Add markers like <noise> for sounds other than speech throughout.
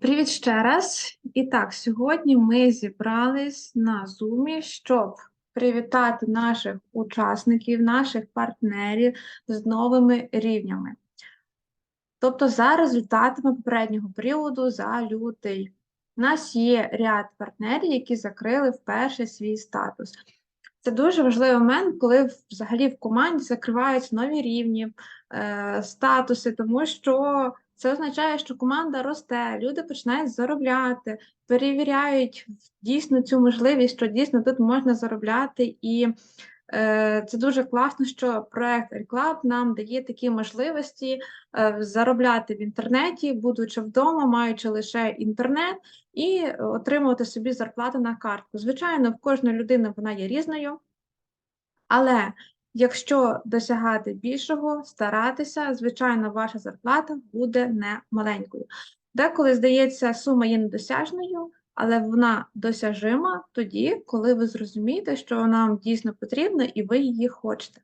Привіт ще раз. І так, сьогодні ми зібрались на Zoom, щоб привітати наших учасників, наших партнерів з новими рівнями. Тобто, за результатами попереднього періоду за лютий. У нас є ряд партнерів, які закрили вперше свій статус. Це дуже важливий момент, коли взагалі в команді закриваються нові рівні, е, статуси, тому що це означає, що команда росте, люди починають заробляти, перевіряють дійсно цю можливість, що дійсно тут можна заробляти. І е, це дуже класно, що проект Club нам дає такі можливості е, заробляти в інтернеті, будучи вдома, маючи лише інтернет, і отримувати собі зарплату на картку. Звичайно, в кожної людини вона є різною, але якщо досягати більшого, старатися, звичайно, ваша зарплата буде не маленькою. Деколи, здається, сума є недосяжною, але вона досяжима тоді, коли ви зрозумієте, що нам дійсно потрібно і ви її хочете.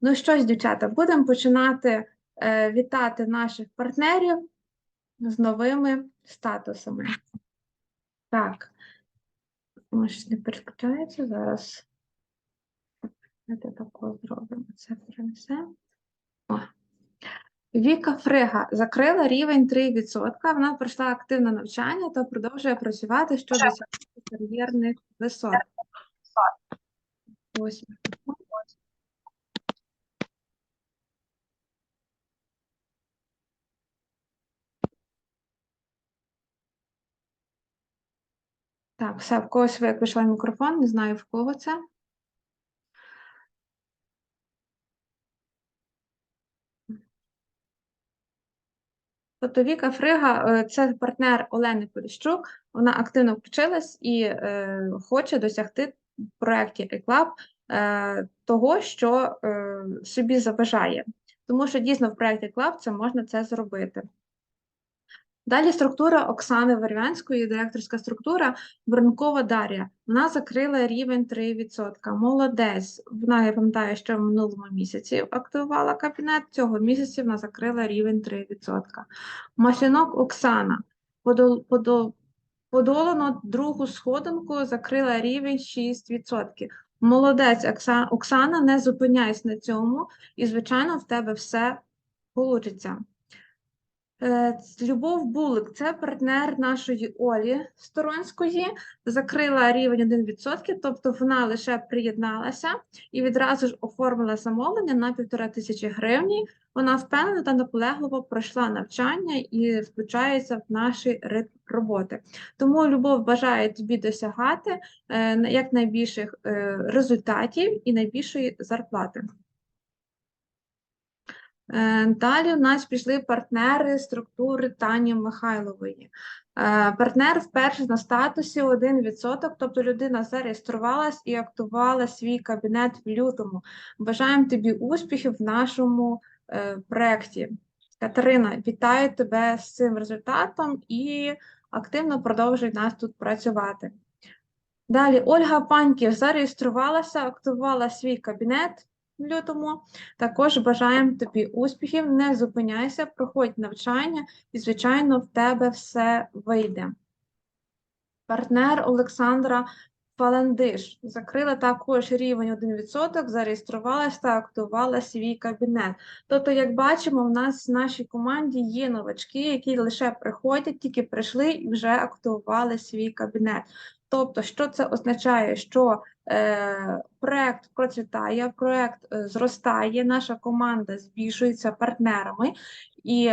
Ну що ж, дівчата, будемо починати е, вітати наших партнерів з новими статусами. Так, щось не переключається зараз. Давайте тако зробимо. Це перенесемо. Віка Фрига закрила рівень 3%. Вона пройшла активне навчання та продовжує працювати, досягти кар'єрних висот. Ось. Так, все, в когось виключила мікрофон, не знаю в кого це. Тобто Віка Фрига е, це партнер Олени Поліщук, вона активно включилась і е, хоче досягти в проєкті Еклаб е, того, що е, собі заважає. Тому що дійсно в проєкті eClub це можна це зробити. Далі структура Оксани Варвянської, директорська структура Бронкова Дар'я. Вона закрила рівень 3%. Молодець. Вона, я пам'ятаю, що в минулому місяці активувала кабінет, цього місяці вона закрила рівень 3%. Маслянок Оксана. Подол, подол, подолано другу сходинку, закрила рівень 6%. Молодець, Оксана, не зупиняйся на цьому, і, звичайно, в тебе все вийде. Е, Любов Булик, це партнер нашої Олі Сторонської, закрила рівень 1%, тобто вона лише приєдналася і відразу ж оформила замовлення на півтора тисячі гривень. Вона впевнена та наполегливо пройшла навчання і включається в наші ритм роботи. Тому Любов бажає тобі досягати е, якнайбільших е, результатів і найбільшої зарплати. Е, Далі у нас пішли партнери структури Тані Михайлової. Е, Партнер вперше на статусі 1%, тобто людина зареєструвалась і актувала свій кабінет в лютому. Бажаємо тобі успіхів в нашому е, проєкті. Катерина, вітаю тебе з цим результатом і активно продовжуй нас тут працювати. Далі Ольга Паньків зареєструвалася, активувала свій кабінет в лютому. Також бажаємо тобі успіхів, не зупиняйся, проходь навчання і, звичайно, в тебе все вийде. Партнер Олександра Фаландиш закрила також рівень 1%, зареєструвалась та актувала свій кабінет. Тобто, як бачимо, в нас в нашій команді є новачки, які лише приходять, тільки прийшли і вже актували свій кабінет. Тобто, що це означає, що проект процвітає, проект е, зростає, наша команда збільшується партнерами, і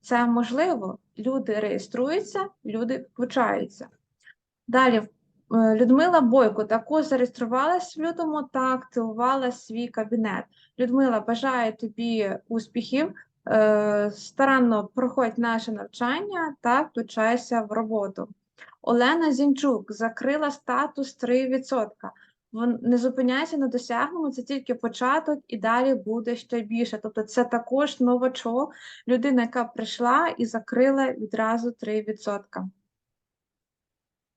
це можливо. Люди реєструються, люди включаються. Далі е, Людмила Бойко також зареєструвалась в лютому та активувала свій кабінет. Людмила, бажаю тобі успіхів, е, старанно проходь наше навчання та включайся в роботу. Олена Зінчук закрила статус 3%. Не зупиняйся на досягненому, це тільки початок, і далі буде ще більше. Тобто це також новачок, людина, яка прийшла і закрила відразу 3%.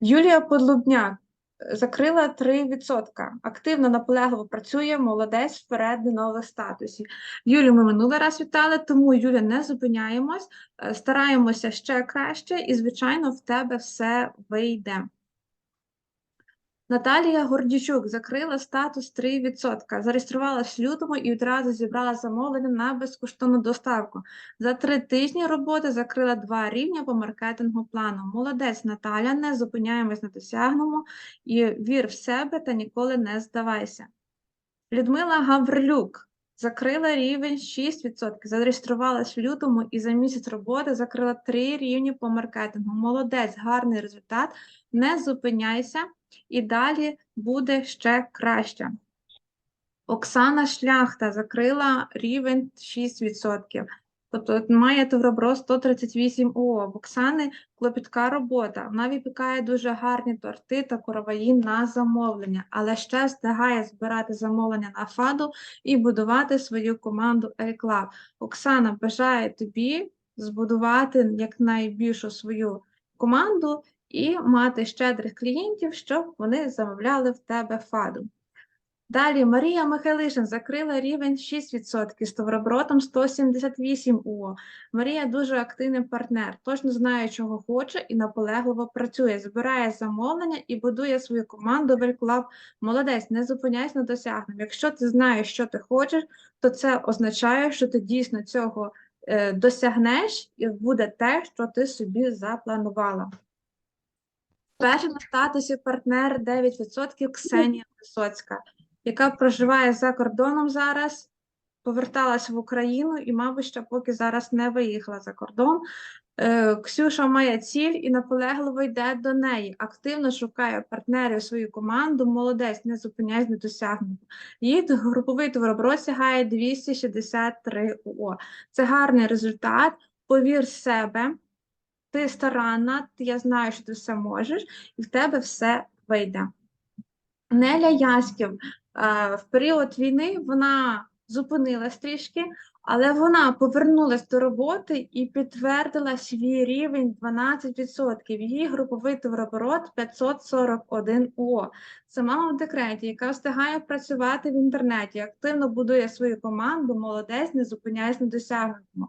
Юлія Подлубняк закрила 3%. Активно, наполегливо працює, молодець вперед до нових статусів. Юлю ми минулий раз вітали, тому Юля, не зупиняємось, е, стараємося ще краще, і, звичайно, в тебе все вийде. Наталія Гордічук закрила статус 3%, зареєструвалась в лютому і одразу зібрала замовлення на безкоштовну доставку. За три тижні роботи закрила два рівня по маркетингу плану. Молодець Наталя, не зупиняємось на досягному і вір в себе та ніколи не здавайся. Людмила Гаврилюк закрила рівень 6%, зареєструвалась в лютому і за місяць роботи закрила три рівні по маркетингу. Молодець, гарний результат. Не зупиняйся і далі буде ще краще. Оксана Шляхта закрила рівень 6%. Тобто має товароброс 138 ООО. В Оксани клопітка робота. Вона випікає дуже гарні торти та короваї на замовлення, але ще встигає збирати замовлення на фаду і будувати свою команду L-Club. Оксана бажає тобі збудувати якнайбільшу свою команду і мати щедрих клієнтів, щоб вони замовляли в тебе фаду. Далі Марія Михайлишин закрила рівень 6% з товарооборотом 178 УО. Марія дуже активний партнер, точно знає, чого хоче і наполегливо працює, збирає замовлення і будує свою команду Велклаб. Молодець, не зупиняйся на досягненні. Якщо ти знаєш, що ти хочеш, то це означає, що ти дійсно цього е, досягнеш і буде те, що ти собі запланувала. Перший на статусі партнер 9% Ксенія Висоцька, яка проживає за кордоном зараз, поверталась в Україну і, мабуть, ще поки зараз не виїхала за кордон. Е, Ксюша має ціль і наполегливо йде до неї. Активно шукає партнерів свою команду. Молодець, не зупиняйся на досягненню. Її груповий товарооборот сягає 263 ООО. Це гарний результат. Повір себе ти старанна, я знаю, що ти все можеш, і в тебе все вийде. Неля Яськів е, в період війни вона зупинилась трішки, але вона повернулась до роботи і підтвердила свій рівень 12%. Її груповий товарооборот 541 ООО. Це мама в декреті, яка встигає працювати в інтернеті, активно будує свою команду, молодець, не зупиняється на досягнутому.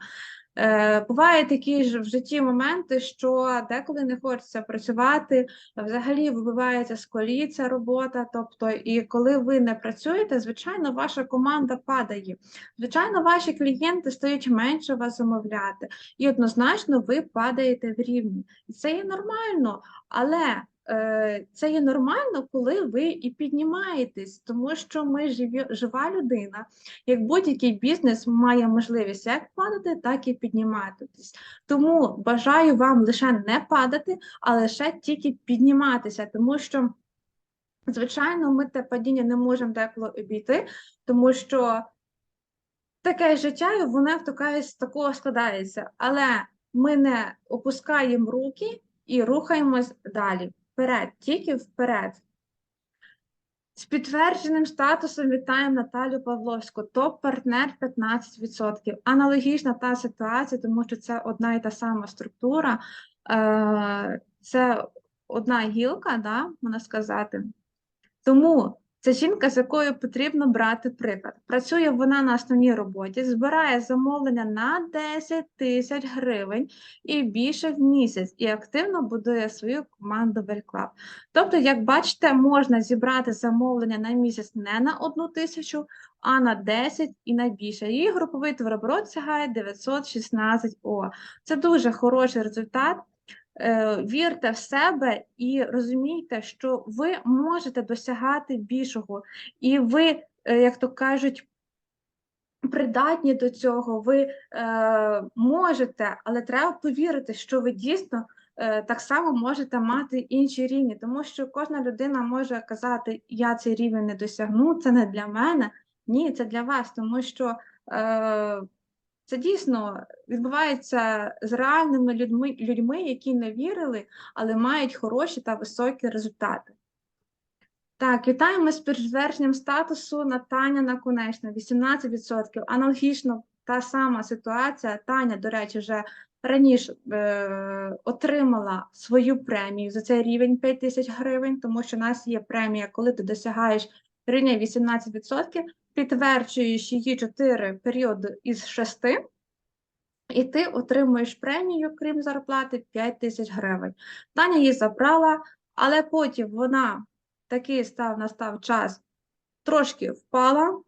Е, Бувають такі ж в житті моменти, що деколи не хочеться працювати, взагалі вибивається з колії ця робота. Тобто, і коли ви не працюєте, звичайно, ваша команда падає. Звичайно, ваші клієнти стають менше вас замовляти, і однозначно ви падаєте в рівні. І це є нормально, але це є нормально, коли ви і піднімаєтесь, тому що ми живі, жива людина, як будь-який бізнес має можливість як падати, так і підніматись. Тому бажаю вам лише не падати, а лише тільки підніматися, тому що, звичайно, ми те падіння не можемо деколи обійти, тому що таке життя, воно в з такого складається. Але ми не опускаємо руки і рухаємось далі. Вперед, тільки вперед. З підтвердженим статусом вітаємо Наталю Павловську, топ-партнер 15%. Аналогічна та ситуація, тому що це одна і та сама структура, е, це одна гілка, да, можна сказати. Тому це жінка, з якою потрібно брати приклад. Працює вона на основній роботі, збирає замовлення на 10 тисяч гривень і більше в місяць, і активно будує свою команду Велклаб. Тобто, як бачите, можна зібрати замовлення на місяць не на одну тисячу, а на 10 і на більше. Її груповий товарооборот сягає 916 О. Це дуже хороший результат. Е, Вірте в себе і розумійте, що ви можете досягати більшого, і ви, е, як то кажуть, придатні до цього, ви е, можете, але треба повірити, що ви дійсно е, так само можете мати інші рівні, тому що кожна людина може казати, я цей рівень не досягну, це не для мене. Ні, це для вас, тому що е, це дійсно відбувається з реальними людьми, людьми, які не вірили, але мають хороші та високі результати. Так, вітаємо з підтвердженням статусу Натаня Наконечна, 18%. Аналогічно та сама ситуація. Таня, до речі, вже раніше е, отримала свою премію за цей рівень 5 тисяч гривень, тому що у нас є премія, коли ти досягаєш рівня 18%, підтверджуєш її 4 періоди із 6, і ти отримуєш премію, крім зарплати, 5 тисяч гривень. Таня її забрала, але потім вона такий став, настав час, трошки впала,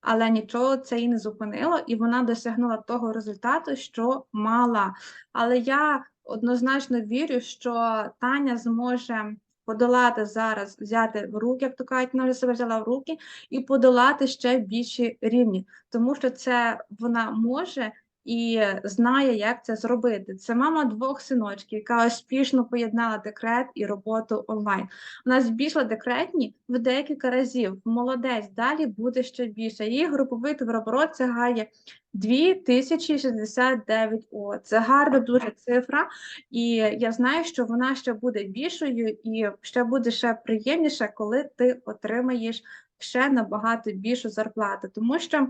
але нічого це її не зупинило, і вона досягнула того результату, що мала. Але я однозначно вірю, що Таня зможе подолати зараз, взяти в руки, як то кажуть, вона вже себе взяла в руки, і подолати ще більші рівні, тому що це вона може і знає, як це зробити. Це мама двох синочків, яка успішно поєднала декрет і роботу онлайн. Вона збільшила декретні в декілька разів. Молодець, далі буде ще більше. Її груповий товарооборот сягає 2069 О. Це гарна дуже цифра, і я знаю, що вона ще буде більшою і ще буде ще приємніше, коли ти отримаєш ще набагато більшу зарплату, тому що.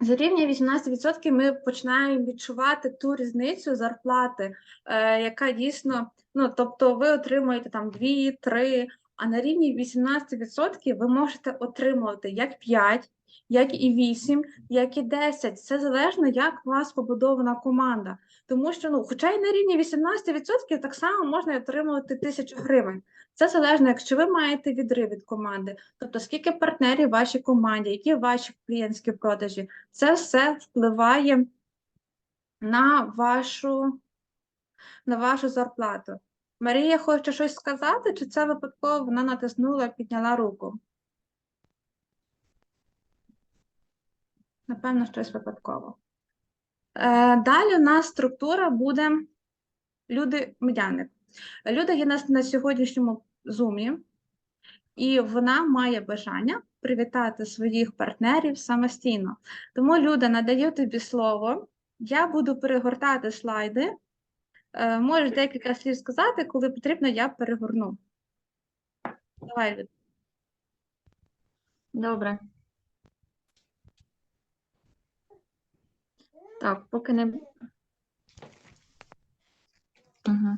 За рівня 18% ми починаємо відчувати ту різницю зарплати, е, яка дійсно, ну тобто ви отримуєте там 2-3, а на рівні 18% ви можете отримувати як 5, як і 8, як і 10. Це залежно, як у вас побудована команда. Тому що, ну, хоча й на рівні 18% так само можна отримувати тисячу гривень. Це залежно, якщо ви маєте відрив від команди, тобто скільки партнерів в вашій команді, які ваші клієнтські продажі, це все впливає на вашу, на вашу зарплату. Марія хоче щось сказати, чи це випадково вона натиснула, підняла руку? Напевно, щось випадково. Е, далі у нас структура буде люди-медяник. Люда є нас на сьогоднішньому зумі, і вона має бажання привітати своїх партнерів самостійно. Тому, Люда, надаю тобі слово. Я буду перегортати слайди. Е, Можеш декілька слів сказати, коли потрібно, я перегорну. Давай, Люда. Добре. Так, поки не. Угу.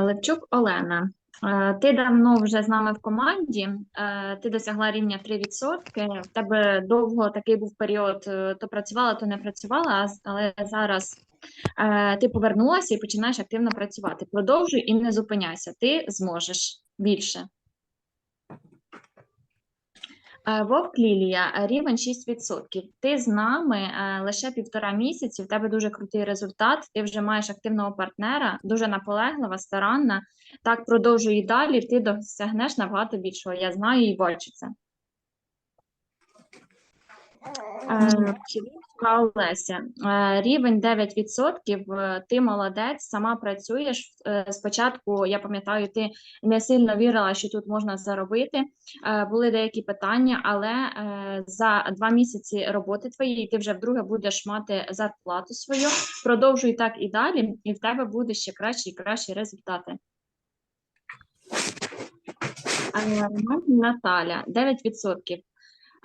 Левчук Олена. Е, Ти давно вже з нами в команді, е, ти досягла рівня 3%. В тебе довго такий був період, то працювала, то не працювала, але зараз ти повернулася і починаєш активно працювати. Продовжуй і не зупиняйся. Ти зможеш більше. Е, Вовк Лілія, е, рівень 6%. Ти з нами е, лише півтора місяці, в тебе дуже крутий результат, ти вже маєш активного партнера, дуже наполеглива, старанна. Так, продовжуй і далі, ти досягнеш набагато більшого. Я знаю і бачу це. Е, Чоловічка Олеся, е, рівень 9%, е, ти молодець, сама працюєш. Е, Спочатку, я пам'ятаю, ти не сильно вірила, що тут можна заробити. Е, Були деякі питання, але е, за два місяці роботи твоєї ти вже вдруге будеш мати зарплату свою. Продовжуй так і далі, і в тебе буде ще кращі і кращі результати. Е, Наталя, 9%.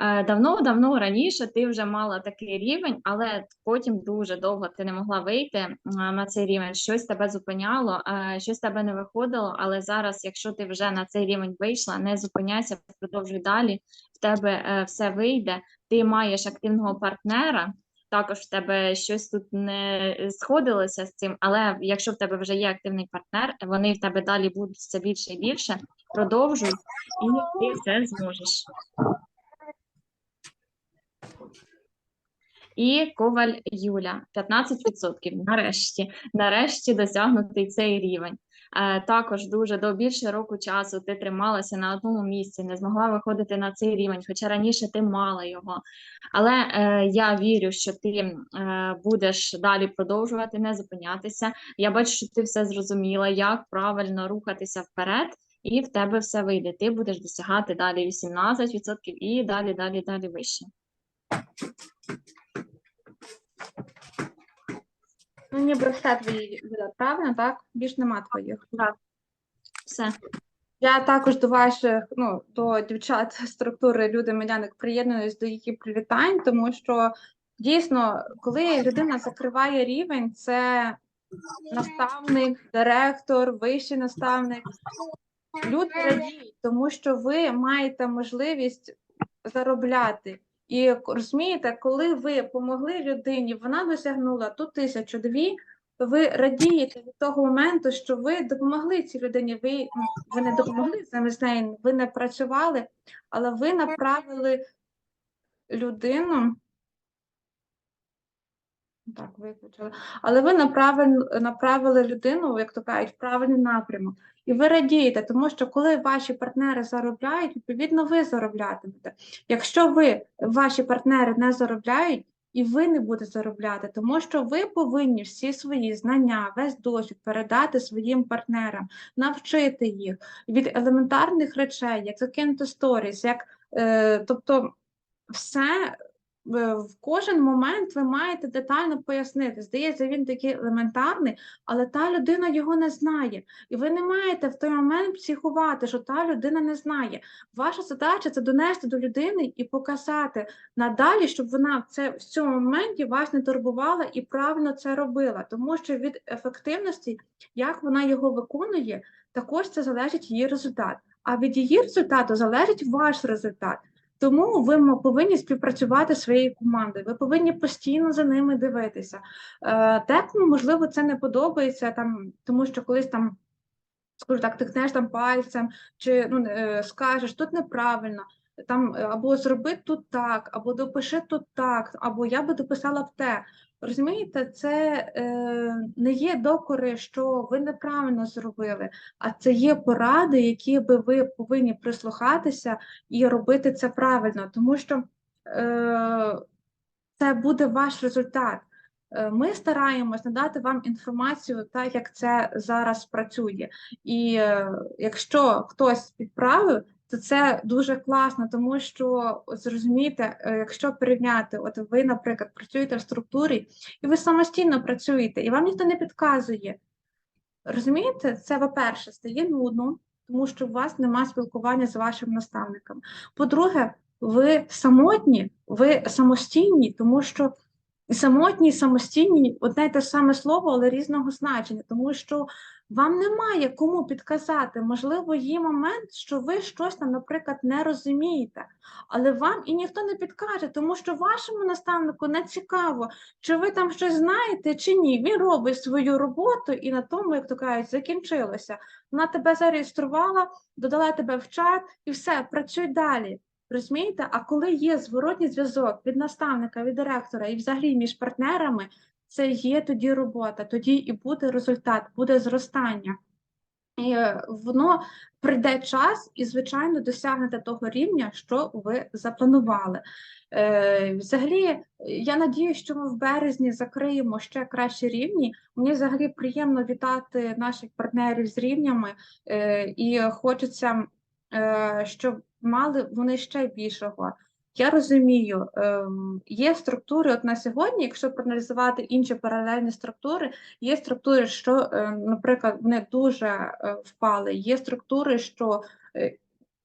Е, Давно-давно раніше ти вже мала такий рівень, але потім дуже довго ти не могла вийти е, на цей рівень. Щось тебе зупиняло, е, щось тебе не виходило. Але зараз, якщо ти вже на цей рівень вийшла, не зупиняйся, продовжуй далі. В тебе все вийде. Ти маєш активного партнера. Також в тебе щось тут не сходилося з цим, але якщо в тебе вже є активний партнер, вони в тебе далі будуть все більше і більше. Продовжуй, і ти все зможеш. І Коваль Юля 15%. Нарешті, нарешті досягнутий цей рівень. Е, також дуже до більше року часу ти трималася на одному місці, не змогла виходити на цей рівень, хоча раніше ти мала його. Але е, я вірю, що ти е, будеш далі продовжувати, не зупинятися. Я бачу, що ти все зрозуміла, як правильно рухатися вперед, і в тебе все вийде. Ти будеш досягати далі 18% і далі, далі, далі вище. Ну, ніби все твої, Люда, правильно, так? Більш нема твоїх. Все. Я також до ваших, ну, до дівчат структури люди медяник приєднуюсь до її привітань, тому що Дійсно, коли людина закриває рівень, це наставник, директор, вищий наставник. Люди радіють, тому що ви маєте можливість заробляти. І розумієте, коли ви помогли людині, вона досягнула ту тисячу дві, ви радієте від того моменту, що ви допомогли цій людині. Ви, ну, ви не допомогли замість неї, ви не працювали, але ви направили людину. Так, виключили. Але ви направили, направили людину, як то кажуть, в правильний напрямок. І ви радієте, тому що коли ваші партнери заробляють, відповідно, ви зароблятимете. Якщо ви, ваші партнери не заробляють, і ви не будете заробляти, тому що ви повинні всі свої знання, весь досвід передати своїм партнерам, навчити їх від елементарних речей, як закинути сторіс, як е, тобто все в кожен момент ви маєте детально пояснити. Здається, він такий елементарний, але та людина його не знає. І ви не маєте в той момент психувати, що та людина не знає. Ваша задача це донести до людини і показати надалі, щоб вона це в цьому моменті вас не турбувала і правильно це робила. Тому що від ефективності, як вона його виконує, також це залежить її результат. А від її результату залежить ваш результат. Тому ви повинні співпрацювати своєю командою. Ви повинні постійно за ними дивитися. Декому, можливо, це не подобається, там, тому що колись там, скажу так, тихнеш там пальцем, чи ну, е, скажеш, тут неправильно. Там е, або зроби тут так, або допиши тут так, або я би дописала б те. Розумієте, це е, не є докори, що ви неправильно зробили, а це є поради, які би ви повинні прислухатися і робити це правильно, тому що е, це буде ваш результат. Е, Ми стараємось надати вам інформацію так, як це зараз працює. І е, якщо хтось підправив, то це дуже класно, тому що от зрозумійте, е, якщо порівняти, от ви, наприклад, працюєте в структурі, і ви самостійно працюєте, і вам ніхто не підказує. Розумієте, це, по-перше, стає нудно, тому що у вас немає спілкування з вашим наставником. По-друге, ви самотні, ви самостійні, тому що самотні, самостійні одне й те саме слово, але різного значення, тому що вам немає кому підказати. Можливо, є момент, що ви щось там, наприклад, не розумієте, але вам і ніхто не підкаже, тому що вашому наставнику не цікаво, чи ви там щось знаєте, чи ні. Він робить свою роботу, і на тому, як то кажуть, закінчилося. Вона тебе зареєструвала, додала тебе в чат, і все, працюй далі. Розумієте? А коли є зворотній зв'язок від наставника, від директора і взагалі між партнерами, це є тоді робота, тоді і буде результат, буде зростання. І е, воно прийде час і, звичайно, досягнете того рівня, що ви запланували. Е, взагалі, я надію, що ми в березні закриємо ще кращі рівні. Мені взагалі приємно вітати наших партнерів з рівнями, е, і хочеться, е, щоб мали вони ще більшого. Я розумію, ем, є структури, от на сьогодні, якщо проаналізувати інші паралельні структури, є структури, що, е, наприклад, вони дуже е, впали, є структури, що е,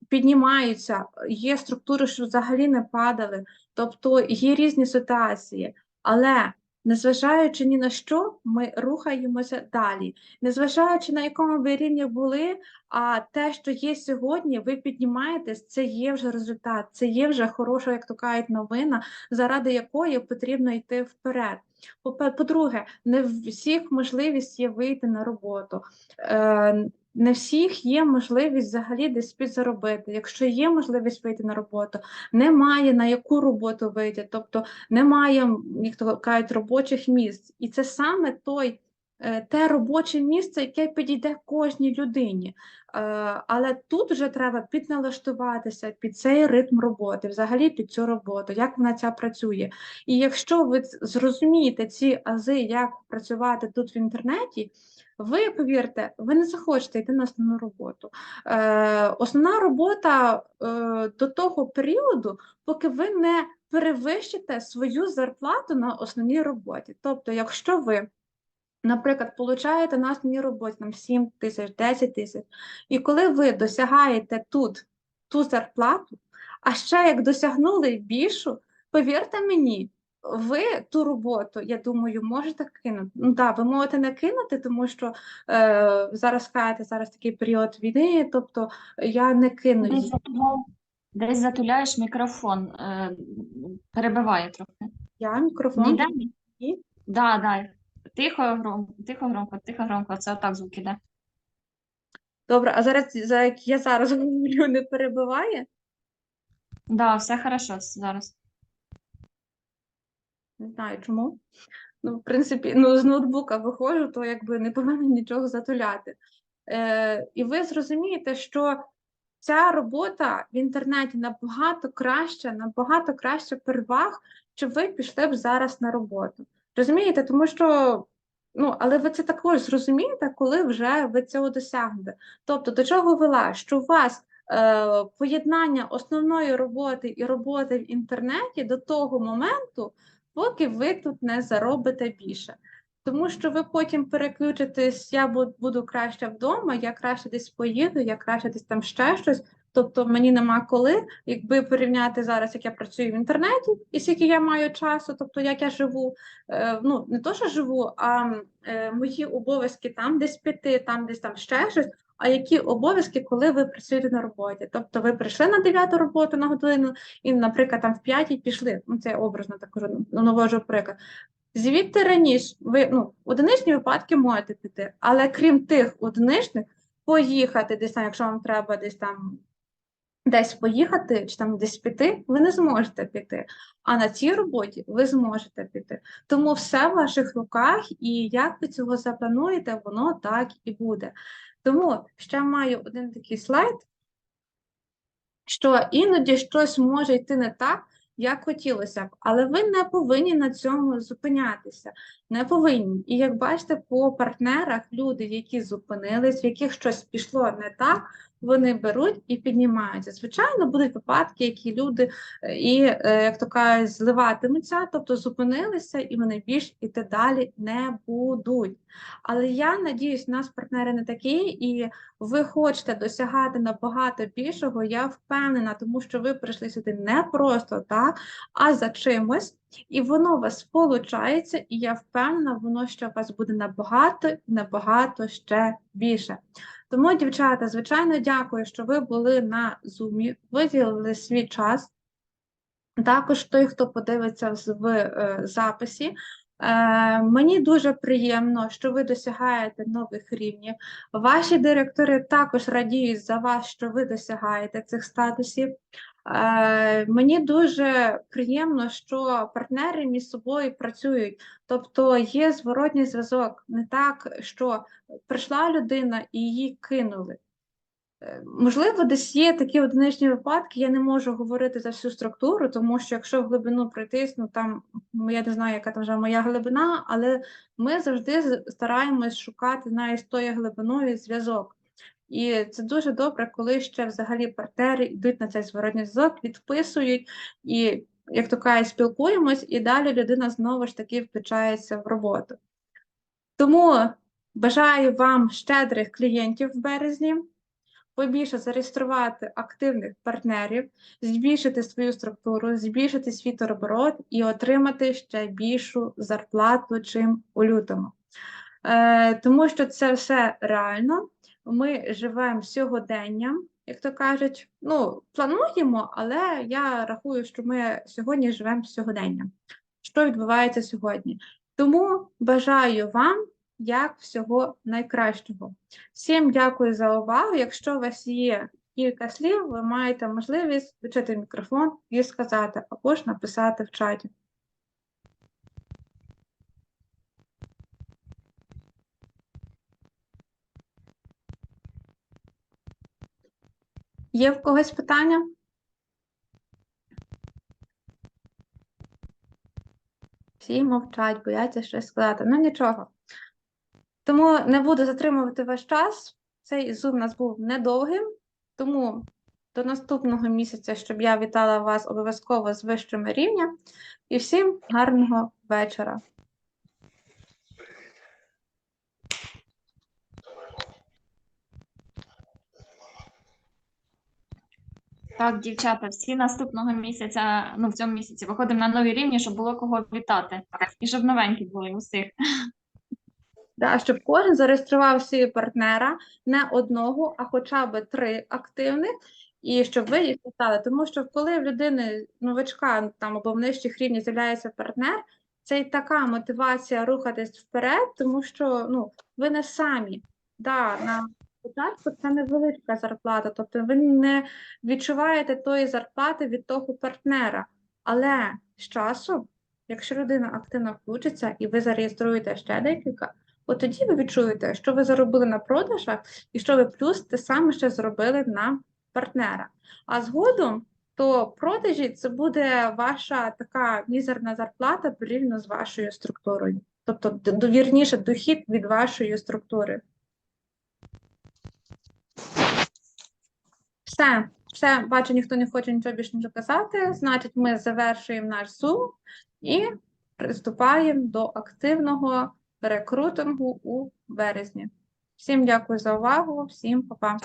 піднімаються, є структури, що взагалі не падали. Тобто є різні ситуації, але незважаючи ні на що, ми рухаємося далі. Незважаючи на якому ви рівні були, а те, що є сьогодні, ви піднімаєтесь, це є вже результат, це є вже хороша, як то кажуть, новина, заради якої потрібно йти вперед. По- По-друге, не всіх можливість є вийти на роботу. Е, Не всіх є можливість взагалі десь підзаробити. Якщо є можливість вийти на роботу, немає на яку роботу вийти, тобто немає, як то кажуть, робочих місць. І це саме той, е, те робоче місце, яке підійде кожній людині. Е, Але тут вже треба підналаштуватися під цей ритм роботи, взагалі під цю роботу, як вона ця працює. І якщо ви зрозумієте ці ази, як працювати тут в інтернеті, ви повірте, ви не захочете йти на основну роботу. Е, основна робота е, до того періоду, поки ви не перевищите свою зарплату на основній роботі. Тобто, якщо ви Наприклад, получаєте на основній роботі там 7 тисяч, 10 тисяч, і коли ви досягаєте тут ту зарплату, а ще як досягнули більшу, повірте мені, ви ту роботу, я думаю, можете кинути. Ну так, ви можете не кинути, тому що е, зараз кажете, зараз такий період війни, тобто я не кину Десь, затуляєш- десь затуляєш мікрофон, е, перебиває трохи. Я мікрофон. Ніде? Ні. Да, да. Тихо, громко, тихо, громко, тихо, громко. Це отак звук іде. Добре, а зараз, за як я зараз <laughs> говорю, не перебиває? Да, все хорошо зараз. Не знаю чому. Ну, в принципі, ну, з ноутбука виходжу, то якби не повинна нічого затуляти. Е, і ви зрозумієте, що ця робота в інтернеті набагато краща, набагато краще переваг, чи ви пішли б зараз на роботу. Розумієте? Тому що, ну, але ви це також зрозумієте, коли вже ви цього досягнете. Тобто, до чого вела? Що у вас е, поєднання основної роботи і роботи в інтернеті до того моменту, поки ви тут не заробите більше. Тому що ви потім переключитесь, я бу- буду краще вдома, я краще десь поїду, я краще десь там ще щось. Тобто мені нема коли, якби порівняти зараз, як я працюю в інтернеті, і скільки я маю часу, тобто як я живу, е, ну не то, що живу, а е, мої обов'язки там десь піти, там десь там ще щось. А які обов'язки, коли ви працюєте на роботі? Тобто ви прийшли на 9 роботу на годину, і, наприклад, там в 5 пішли. Ну це образно так кажу, ну, навожу приклад. Звідти раніше ви ну, одиничні випадки можете піти, але крім тих одиничних, поїхати десь там, якщо вам треба десь там десь поїхати чи там десь піти, ви не зможете піти. А на цій роботі ви зможете піти. Тому все в ваших руках, і як ви цього заплануєте, воно так і буде. Тому ще маю один такий слайд, що іноді щось може йти не так, як хотілося б, але ви не повинні на цьому зупинятися. Не повинні. І як бачите, по партнерах люди, які зупинились, в яких щось пішло не так, вони беруть і піднімаються. Звичайно, будуть випадки, які люди е, і, е, як то кажуть, зливатимуться, тобто зупинилися, і вони більш іти далі не будуть. Але я надіюсь, нас партнери не такі, і ви хочете досягати набагато більшого, я впевнена, тому що ви прийшли сюди не просто так, а за чимось, і воно у вас получається, і я впевнена, воно ще у вас буде набагато, набагато ще більше. Тому, дівчата, звичайно, дякую, що ви були на Zoom, виділили свій час. Також той, хто подивиться в е, записі. Е, мені дуже приємно, що ви досягаєте нових рівнів. Ваші директори також радіють за вас, що ви досягаєте цих статусів. Е, мені дуже приємно, що партнери між собою працюють, тобто є зворотній зв'язок, не так, що прийшла людина і її кинули. Е, Можливо, десь є такі одиничні випадки, я не можу говорити за всю структуру, тому що якщо в глибину пройтись, ну там я не знаю, яка там вже моя глибина, але ми завжди стараємось шукати навіть з тою глибиною зв'язок. І це дуже добре, коли ще взагалі партнери йдуть на цей зворотній зв'язок, відписують і, як то кажуть, спілкуємось, і далі людина знову ж таки включається в роботу. Тому бажаю вам щедрих клієнтів в березні побільше зареєструвати активних партнерів, збільшити свою структуру, збільшити свій товарооборот і отримати ще більшу зарплату, чим у лютому. Е, тому що це все реально. Ми живемо сьогоденням, як то кажуть, ну, плануємо, але я рахую, що ми сьогодні живемо сьогоденням. Що відбувається сьогодні? Тому бажаю вам як всього найкращого. Всім дякую за увагу. Якщо у вас є кілька слів, ви маєте можливість включити мікрофон і сказати, або ж написати в чаті. Є в когось питання? Всі мовчать, бояться щось сказати. Ну нічого. Тому не буду затримувати ваш час. Цей зум у нас був недовгим, тому до наступного місяця, щоб я вітала вас обов'язково з вищими рівнями. І всім гарного вечора. Так, дівчата, всі наступного місяця, ну в цьому місяці виходимо на нові рівні, щоб було кого вітати. І щоб новенькі були у всіх. <laughs> Да, щоб кожен зареєстрував собі партнера не одного, а хоча б три активних, і щоб ви їх вітали. Тому що коли в людини новачка там або в нижчих рівнях з'являється партнер, це і така мотивація рухатись вперед, тому що ну, ви не самі. Да, на початку це невеличка зарплата, тобто ви не відчуваєте тої зарплати від того партнера. Але з часом, якщо людина активно включиться і ви зареєструєте ще декілька, От тоді ви відчуєте, що ви заробили на продажах і що ви плюс те саме ще зробили на партнера. А згодом, то продажі це буде ваша така мізерна зарплата порівняно з вашою структурою. Тобто, д- д- дохід від вашої структури. Все, все, бачу, ніхто не хоче нічого більше нічого казати. Значить, ми завершуємо наш Zoom і приступаємо до активного рекрутингу у березні. Всім дякую за увагу, всім па-па.